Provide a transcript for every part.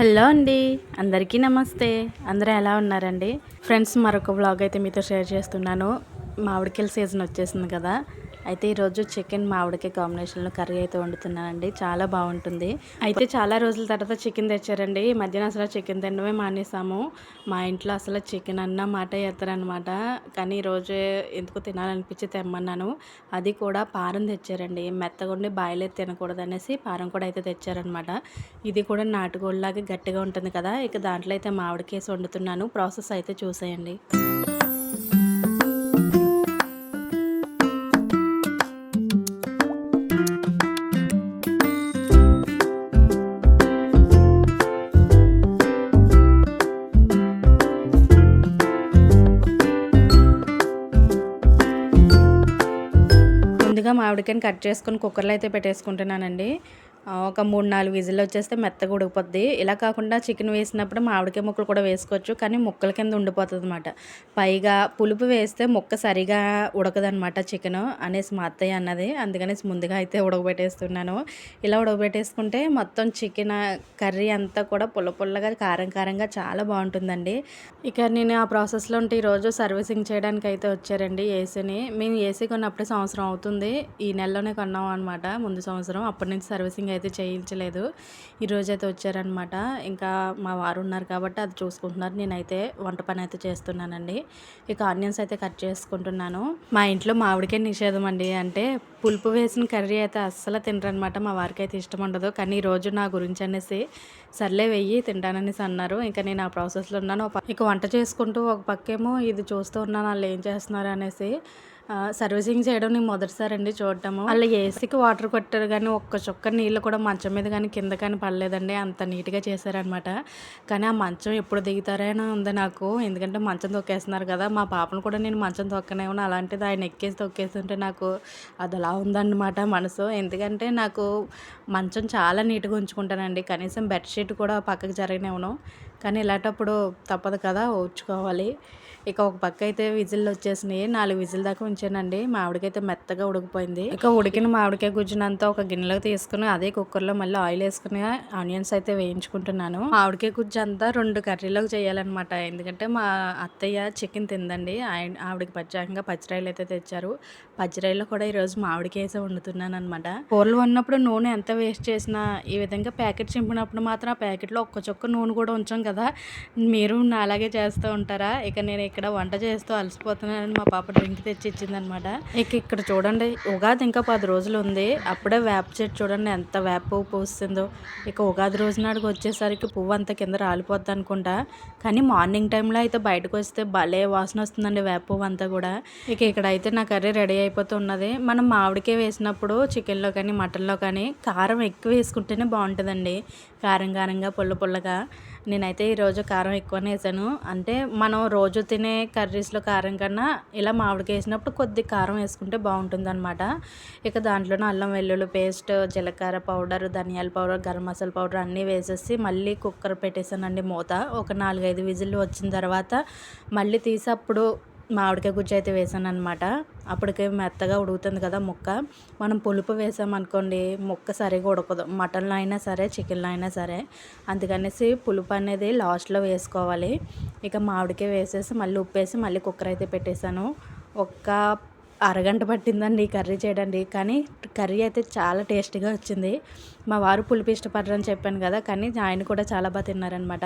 Hello అండి. అందరికీ నమస్తే. అందరూ ఎలా ఉన్నారండి? ఫ్రెండ్స్ మరొక వ్లాగ్ అయితే మీతో షేర్ చేస్తున్నాను. మామిడికాయల సీజన్ వచ్చేసింది కదా. అయితే ఈరోజు చికెన్ మామిడికాయ కాంబినేషన్లో కర్రీ అయితే వండుతున్నానండి. చాలా బాగుంటుంది. అయితే చాలా రోజుల తర్వాత చికెన్ తెచ్చారండి. ఈ మధ్యన అసలు చికెన్ తినడమే మానేసాము. మా ఇంట్లో అసలు చికెన్ అన్న మాట ఎత్తారనమాట. కానీ ఈరోజు ఎందుకు తినాలనిపించి తెమ్మన్నాను. అది కూడా పారం తెచ్చారండి. మెత్తగా ఉండి బాయిలే తినకూడదు అనేసి పారం కూడా అయితే తెచ్చారనమాట. ఇది కూడా నాటుగోళ్ళలాగా గట్టిగా ఉంటుంది కదా ఇక దాంట్లో అయితే మామిడికేసి వండుతున్నాను. ప్రాసెస్ అయితే చూసేయండి. మామిడికాయని కట్ చేసుకొని కుక్కర్లో అయితే పెట్టేసుకుంటున్నానండి. ఒక మూడు నాలుగు విజిల్ వచ్చేస్తే మెత్తగా ఉడికిపోద్ది. ఇలా కాకుండా చికెన్ వేసినప్పుడు మామిడికాయ ముక్కలు కూడా వేసుకోవచ్చు కానీ ముక్కల కింద ఉండిపోతుంది అనమాట పైగా పులుపు వేస్తే ముక్క సరిగా ఉడకదనమాట చికెన్ అనేసి మా అత్తయ్య అన్నది. అందుకనేసి ముందుగా అయితే ఉడకబెట్టేస్తున్నాను. ఇలా ఉడకబెట్టేసుకుంటే మొత్తం చికెన్ కర్రీ అంతా కూడా పుల్ల పుల్లగా కారం కారంగా చాలా బాగుంటుందండి. ఇక నేను ఆ ప్రాసెస్లో ఉంటే ఈరోజు సర్వీసింగ్ చేయడానికి అయితే వచ్చారండి ఏసీని. మేము ఏసీ కొన్నప్పుడే సంవత్సరం అవుతుంది. ఈ నెలలోనే కొన్నాం అనమాట ముందు సంవత్సరం. అప్పటి నుంచి సర్వీసింగ్ అయితే అయితే చేయించలేదు ఈరోజు అయితే వచ్చారనమాట. ఇంకా మా వారు ఉన్నారు కాబట్టి అది చూసుకుంటున్నారు. నేనైతే వంట పని అయితే చేస్తున్నానండి. ఇక ఆనియన్స్ అయితే కట్ చేసుకుంటున్నాను. మా ఇంట్లో మామిడికే నిషేధం అండి. అంటే పులుపు వేసిన కర్రీ అయితే అస్సలు తినరనమాట. మా వారికి అయితే ఇష్టం ఉండదు. కానీ ఈ రోజు నా గురించి అనేసి సర్లే వెయ్యి తింటాననేసి అన్నారు. ఇంకా నేను ఆ ప్రాసెస్లో ఉన్నాను. ఒక ఇక వంట చేసుకుంటూ ఒక పక్కేమో ఇది చూస్తూ ఉన్నాను. వాళ్ళు ఏం చేస్తున్నారు అనేసి సర్వీసింగ్ చేయడం నేను మొదటిసారి అండి చూడటము. వాళ్ళు ఏసీకి వాటర్ కొట్టారు కానీ ఒక్క చుక్క నీళ్ళు కూడా మంచం మీద కానీ కింద కానీ పడలేదండి. అంత నీట్గా చేశారనమాట కానీ ఆ మంచం ఎప్పుడు దిగుతారని ఉంది నాకు. ఎందుకంటే మంచం తొక్కేస్తున్నారు కదా మా పాపను కూడా నేను మంచం తొక్కనేమో అలాంటిది ఆయన ఎక్కేసి తొక్కేస్తుంటే నాకు అది అలా ఉందన్నమాట మనసు. ఎందుకంటే నాకు మంచం చాలా నీట్గా ఉంచుకుంటానండి. కనీసం బెడ్షీట్ కూడా పక్కకు జరగనివ్వను. కానీ ఇలాంటప్పుడు తప్పదు కదా ఉంచుకోవాలి ఇక ఒక పక్క అయితే విజిల్ వచ్చేసినాయి. నాలుగు విజిల్ దాకా ఉంచానండి. మామిడికైతే మెత్తగా ఉడికిపోయింది. ఇక ఉడికిన మామిడికాయ గుజ్జునంతా ఒక గిన్నెలోకి తీసుకుని అదే కుక్కర్లో మళ్ళీ ఆయిల్ వేసుకుని ఆనియన్స్ అయితే వేయించుకుంటున్నాను. మామిడికాయ గుజ్జు అంతా రెండు కర్రీలోకి చేయాలన్నమాట. ఎందుకంటే మా అత్తయ్య చికెన్ తిందండి. ఆయన ఆవిడకి ప్రత్యేకంగా పచ్చిరాయలు అయితే తెచ్చారు. పచ్చిరాయలు కూడా ఈరోజు మామిడికాయ అయితే వండుతున్నాను అనమాట కూరలు వండినప్పుడు నూనె ఎంత వేస్ట్ చేసినా ఈ విధంగా ప్యాకెట్ చింపినప్పుడు మాత్రం ఆ ప్యాకెట్లో ఒక్క చొక్క నూనె కూడా ఉంచాం కదా. మీరు నా అలాగే చేస్తూ ఉంటారా? ఇక నేను ఇక్కడ వంట చేస్తూ అలసిపోతున్నానని మా పాప డ్రింక్ తెచ్చి ఇచ్చిందనమాట ఇక ఇక్కడ చూడండి ఉగాది ఇంకా పది రోజులు ఉంది. అప్పుడే వేప చెట్టు చూడండి ఎంత వేప పువ్వు పూస్తుందో. ఇక ఉగాది రోజు నాడుకు వచ్చేసరికి పువ్వు అంతా కింద రాలిపోద్ది అనుకుంటా. కానీ మార్నింగ్ టైంలో అయితే బయటకు వస్తే భలే వాసన వస్తుందండి వేప పువ్వు అంతా కూడా. ఇక ఇక్కడ అయితే నా కర్రీ రెడీ అయిపోతున్నది మనం మామిడికే వేసినప్పుడు చికెన్లో కానీ మటన్లో కానీ కారం ఎక్కువ వేసుకుంటేనే బాగుంటుందండి. కారం కారంగా పుల్ల పుల్లగా. నేనైతే ఈరోజు కారం ఎక్కువనే వేసాను. అంటే మనం రోజు తినే కర్రీస్లో కారం కన్నా ఇలా మామిడికి వేసినప్పుడు కొద్ది కారం వేసుకుంటే బాగుంటుందన్నమాట. ఇక దాంట్లోనే అల్లం వెల్లుల్లి పేస్ట్ జీలకర్ర పౌడర్ ధనియాల పౌడర్ గరం మసాలా పౌడర్ అన్నీ వేసేసి మళ్ళీ కుక్కర్ పెట్టేసానండి మూత. ఒక నాలుగైదు విజిల్లు వచ్చిన తర్వాత మళ్ళీ తీసి అప్పుడు మామిడికాయ గుజ్జు అయితే వేసాను అనమాట అప్పటికే మెత్తగా ఉడుకుతుంది కదా ముక్క. మనం పులుపు వేసామనుకోండి ముక్క సరిగా ఉడకదు. మటన్లో అయినా సరే చికెన్లో అయినా సరే. అందుకనేసి పులుపు అనేది లాస్ట్లో వేసుకోవాలి. ఇక మామిడికాయ వేసేసి మళ్ళీ ఉప్పు వేసి మళ్ళీ కుక్కర్ అయితే పెట్టేశాను. ఒక్క అరగంట పట్టిందండి కర్రీ చేయడానికి కానీ కర్రీ అయితే చాలా టేస్టీగా వచ్చింది. మా వారు పులుపు ఇష్టపడరని చెప్పాను కదా కానీ ఆయన కూడా చాలా బాగా తిన్నారనమాట.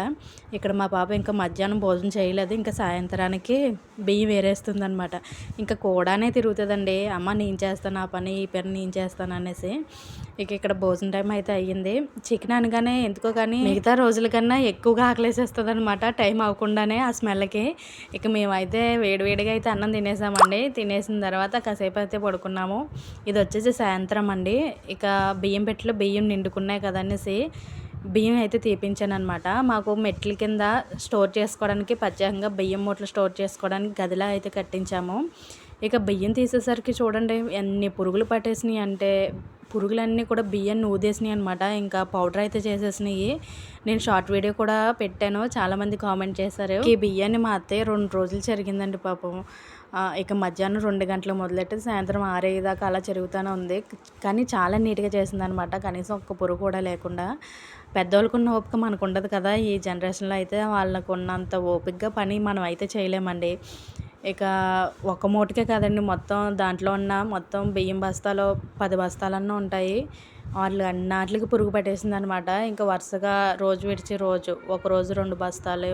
ఇక్కడ మా పాప ఇంకా మధ్యాహ్నం భోజనం చేయలేదు ఇంకా సాయంత్రానికి బియ్యం వేరేస్తుంది అనమాట ఇంకా కూడానే తిరుగుతుందండి. అమ్మ నేను చేస్తాను ఆ పని ఈ పని నేను చేస్తాను అనేసి. ఇక ఇక్కడ భోజనం టైం అయితే అయ్యింది. చికెన్ అనగానే ఎందుకో కానీ మిగతా రోజుల కన్నా ఎక్కువగా ఆకలేసేస్తుంది అనమాట టైం అవ్వకుండానే ఆ స్మెల్కి ఇక మేమైతే వేడివేడిగా అయితే అన్నం తినేసామండి. తినేసిన తర్వాత కాసేపు అయితే పడుకున్నాము. ఇది వచ్చేసి సాయంత్రం అండి. ఇక బియ్యం పెట్టిలో బియ్యం నిండుకున్నాయి కదనేసి బియ్యం అయితే తీపించాను అనమాట మాకు మెట్ల కింద స్టోర్ చేసుకోవడానికి ప్రత్యేకంగా బియ్యం మూటలు స్టోర్ చేసుకోవడానికి గదిలా అయితే కట్టించాము. ఇక బియ్యం తీసేసరికి చూడండి ఎన్ని పురుగులు పట్టేసినాయి అంటే పురుగులన్నీ కూడా బియ్యాన్ని ఊదేసినాయి అనమాట ఇంకా పౌడర్ అయితే చేసేసినాయి. నేను షార్ట్ వీడియో కూడా పెట్టాను. చాలామంది కామెంట్ చేశారు. ఈ బియ్యాన్ని మా అత్తయ్య రెండు రోజులు జరిగిందండి పాపం. ఇక మధ్యాహ్నం రెండు గంటలు మొదలెట్టి సాయంత్రం ఆరేదాకా దాకా అలా జరుగుతూనే ఉంది. కానీ చాలా నీట్గా చేసింది అనమాట కనీసం ఒక్క పురుగు కూడా లేకుండా. పెద్దోళ్ళకు ఉన్న ఓపిక మనకు ఉండదు కదా. ఈ జనరేషన్లో అయితే వాళ్ళకు ఉన్నంత ఓపికగా పని మనం అయితే చేయలేమండి. ఇక ఒక మూటకే కదండి మొత్తం దాంట్లో ఉన్న మొత్తం బియ్యం బస్తాలు పది బస్తాలన్నా ఉంటాయి. వాళ్ళు అన్నాటికి పురుగు పట్టేసింది అనమాట ఇంకా వరుసగా రోజు విడిచి రోజు ఒక రోజు రెండు బస్తాలు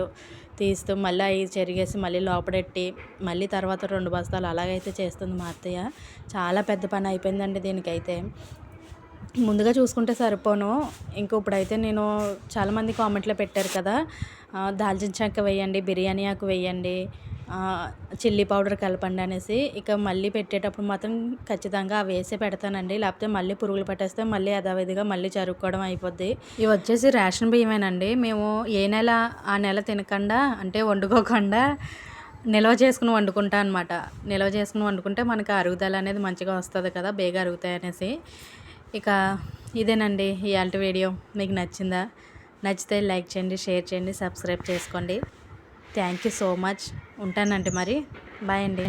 తీస్తూ మళ్ళీ అవి చెరిగేసి మళ్ళీ లోపడెట్టి మళ్ళీ తర్వాత రెండు బస్తాలు అలాగైతే చేస్తుంది మా అత్తయ్య. చాలా పెద్ద పని అయిపోయిందండి దీనికైతే. ముందుగా చూసుకుంటే సరిపోను. ఇంక ఇప్పుడైతే నేను చాలామంది కామెంట్లో పెట్టారు కదా దాల్చిన చెక్క వేయండి బిర్యానీ ఆకు వేయండి చిల్లీ పౌడర్ కలపండి అనేసి ఇక మళ్ళీ పెట్టేటప్పుడు మాత్రం ఖచ్చితంగా అవి వేసే పెడతానండి. లేకపోతే మళ్ళీ పురుగులు పట్టేస్తే మళ్ళీ యథావిధిగా మళ్ళీ జరుక్కోవడం అయిపోద్ది. ఇవి వచ్చేసి రేషన్ బియ్యమేనండి. మేము ఏ నెల ఆ నెల తినకుండా అంటే వండుకోకుండా నిల్వ చేసుకుని వండుకుంటా అనమాట నిల్వ చేసుకుని వండుకుంటే మనకి అరుగుదల అనేది మంచిగా వస్తుంది కదా బేగా అరుగుతాయి అనేసి. ఇక ఇదేనండి ఇవాళ వీడియో. మీకు నచ్చిందా? నచ్చితే లైక్ చేయండి షేర్ చేయండి సబ్స్క్రైబ్ చేసుకోండి. Thank you so much. ఉంటానండి మరి. బాయ్ అండి.